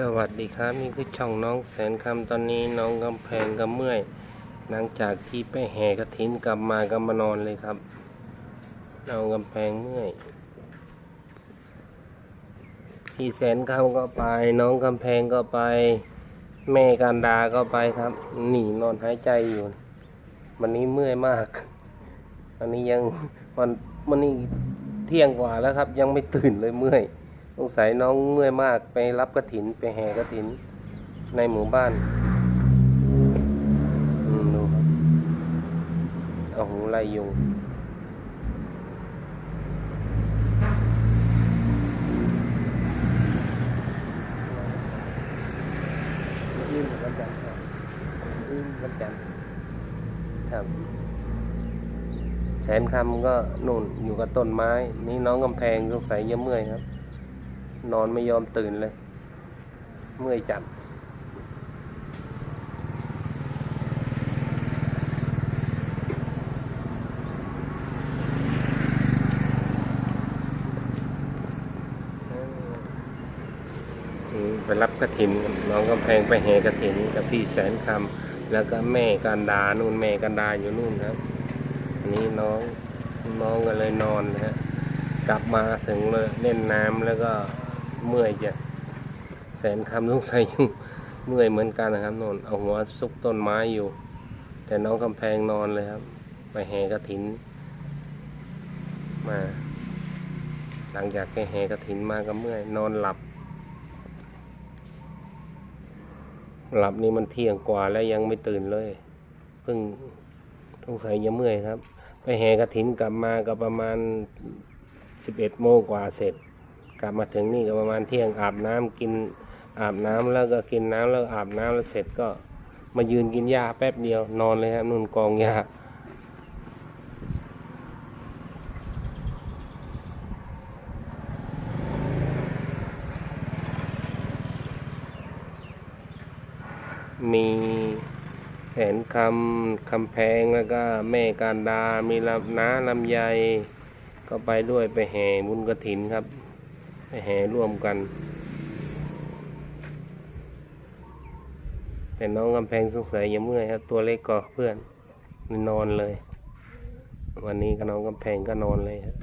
สวัสดีครับนี่คือช่องน้องแสนคำตอนนี้น้องกำแพงก็เมื่อย หลังจากที่ไปแห่กระถินกลับมาก็มานอนเลยครับน้องกำแพงเมื่อยพี่แสนคำก็ไป น้องกำแพงก็ไป แม่การดาก็ไปครับหนีนอนหายใจอยู่ วันนี้เมื่อยมากวันนี้ยังวันวันนี้เที่ยงกว่าแล้วครับ ยังไม่ตื่นเลยเมื่อย สงสัยน้องเมื่อยมากไปรับกระถินไปแห่กระถินในหมู่บ้านอืมดูครับเอาหูไล่ยุงยื่นวันจันทร์ครับยื่นวันจันทร์ครับแสนคำก็นู่นอยู่กับต้นไม้ นี่น้องกำแพงสงสัยจะเมื่อยครับ นอนไม่ยอมตื่นเลย เมื่อยจัดไปรับกระถินน้องกำแพงไปแห่กระถินกับพี่แสนคำแล้วก็แม่กันดานู่นแม่กันดาอยู่นู่นครับอันนี้น้องน้องก็เลยนอนนะฮะกลับมาถึงเลยเล่นน้ำแล้วก็ เมื่อยจะแสนคำสงใสัยยังเมื่อยเหมือนกันนะครับนอนเอาหัวซุกต้นไม้อยู่ แต่น้องกำแพงนอนเลยครับไปแห่กระถิน มา หลังจากไปแห่กระถินมาก็เมื่อยนอนหลับ หลับนี่มันเที่ยงกว่าแล้วยังไม่ตื่นเลยเพิ่งสงสัยยังเมื่อยครับ ไปแห่กระถินกลับมาก็ประมาณสิบเอ็ดโมงกว่าเสร็จ ลับมาถึงนี่ก็ประมาณเที่ยงอาบน้ำกินอาบน้ำแล้วก็กินน้ำแล้วอาบน้ำแล้วเสร็จก็มายืนกินหญ้าแป๊บเดียวนอนเลยครับนุ่นกองหญ้ามีแสนคำคำแพงแล้วก็แม่การดา มีลำน้าลำไยก็ไปด้วยไปแห่บุญกระถินครับ แห่ร่วมกัน แต่น้องกำแพงสงสัยยังเมื่อยครับตัวเล็กกว่าเพื่อนนอนเลย วันนี้ก็น้องกำแพงก็นอนเลยครับ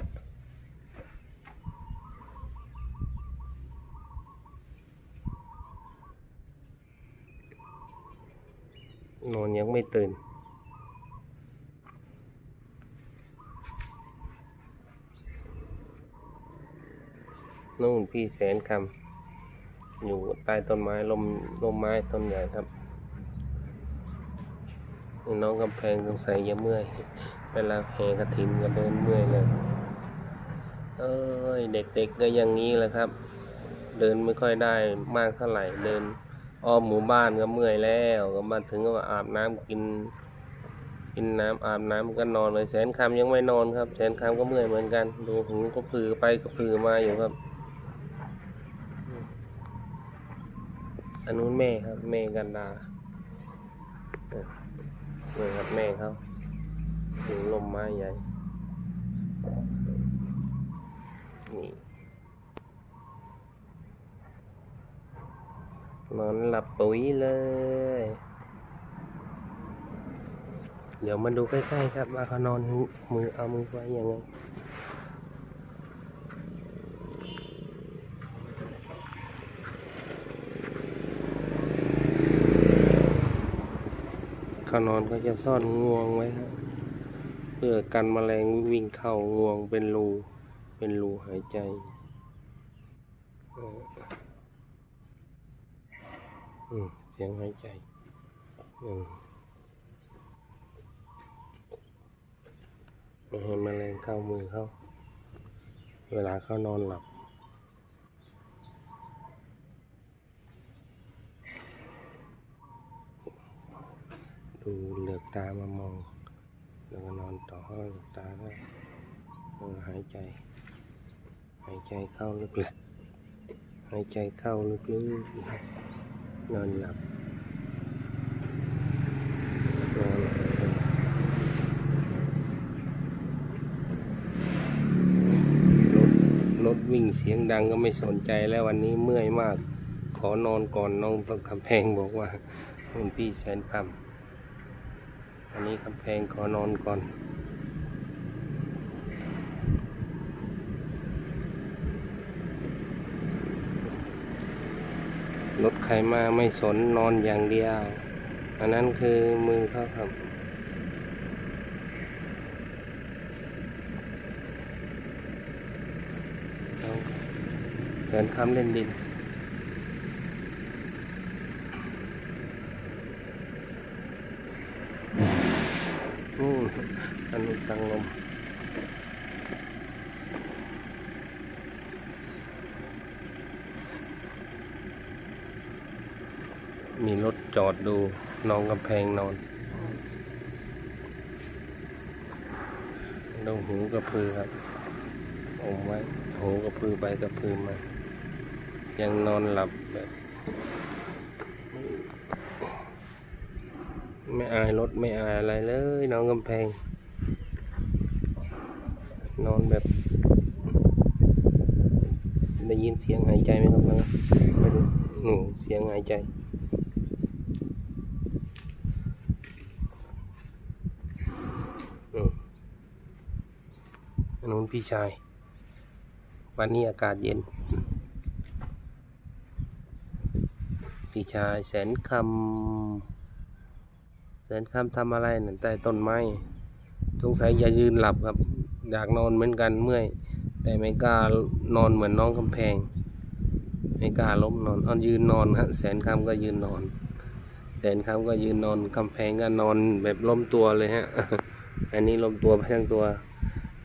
นอนยังไม่ตื่น นู่นพี่แสนคำอยู่ใต้ต้นไม้ลมลมไม้ต้นใหญ่ครับ น้องกำแพงสงสัยจะเมื่อยเวลาแห่กระถินก็เดินเมื่อยเลยเอ้ยเด็กๆก็อย่างนี้แหละครับ เดินไม่ค่อยได้มากเท่าไหร่เดินอ้อมหมู่บ้านก็เมื่อยแล้วก็มาถึงก็อาบน้ำกิน กินน้ำอาบน้ำก็นอนเลยแสนคำยังไม่นอนครับ แสนคำก็เมื่อยเหมือนกัน ดูหูก็ผือไปก็ผือมาอยู่ครับ อันนู้นแม่ครับ แม่กันดานี่ครับแม่เขาถึงลมไม้ใหญ่ นี่ นอนหลับปุ๋ยเลย เดี๋ยวมาดูใกล้ๆครับว่าเขานอนมือเอามือไว้ยังไง เขานอนก็จะซ่อนงวงไว้ครับเพื่อกันแมลงวิ่งเข้างวงเป็นรูเป็นรูหายใจเอออืมเสียงหายใจอืมไม่ให้แมลงเข้ามือเขาเวลาเขานอนหลับูเหลือกตามามอง แล้วก็นอนต่อเหลือตาก็หายใจ หายใจเข้าลึกๆ หายใจเข้าลึกๆ นอนหลับรถรถวิ่งเสียงดังก็ไม่สนใจแล้ววันนี้เมื่อยมากคอนอนก่อนน้องต้องคำแพงบอกว่าคุณพี่แสนคำ อันนี้คำแพงขอนอนก่อน รถใครมาไม่สนนอนอย่างเดียว อันนั้นคือมือเขาครับเอาแสนคำเล่นดิน อืมังลมมีรถจอดดูนองกำแพงนอน ดูหูกระพือครับอมไว้หูกระพือไปกระพือมา ยังนอนหลับแบบ ไม่อายรถไม่อายอะไรเลยน้องกำแพง นอนแบบ ได้ยินเสียงหายใจไหมครับน้องไม่รู้หนูเสียงหายใจอืมอันนู้นพี่ชาย วันนี้อากาศเย็น พี่ชายแสนคำแสนคำทำอะไรนั่นใต้ต้นไม้ สงสัยอย่ายืนหลับครับ อยากนอนเหมือนกันเมื่อย แต่ไม่กล้านอนเหมือนน้องกำแพง ไม่กล้าล้มนอนเอายืนนอนฮะแสนคำก็ยืนนอน แสนคำก็ยืนนอนกำแพงก็นอนแบบล้มตัวเลยฮะอันนี้ล้มตัวไปทั้งตัว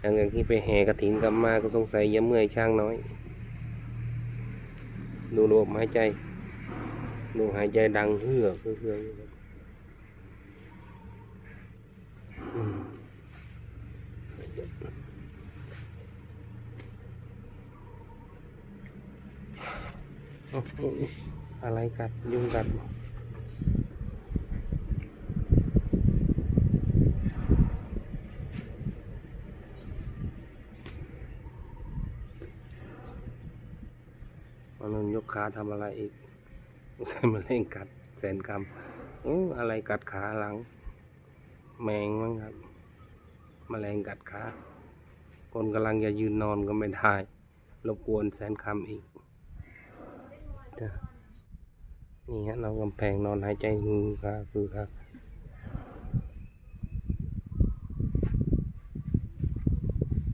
อย่างอย่างที่ไปแห่กระถินกลับมาก็สงสัยย่าเมื่อยช่างน้อย ดูระบหายใจดูหายใจดังเฮือกเฮือกเฮือกอยู่ครับอื อะไรกัดยุงกัดมันยกขาทำอะไรอีกใส่มาเล่งกัดแสนกรรมอู้อะไรกัดขาหลัง แมงมั้งครับมแมลงกัดขาคนกำลังจะยืนนอนก็ไม่ได้รบกวนแสนคำอีก จ้ะนี่ฮะน้องกำแพงนอนหายใจฮือครับคือครับ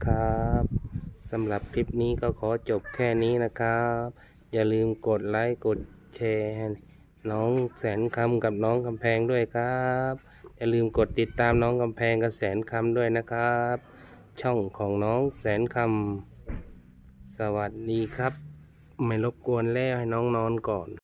ครับสำหรับคลิปนี้ก็ขอจบแค่นี้นะครับ อย่าลืมกดไลค์กดแชร์น้องแสนคำกับน้องกำแพงด้วยครับ อย่าลืมกดติดตามน้องกำแพงกับแสนคำด้วยนะครับ ช่องของน้องแสนคำสวัสดีครับ ไม่รบกวนแล้วให้น้องนอนก่อน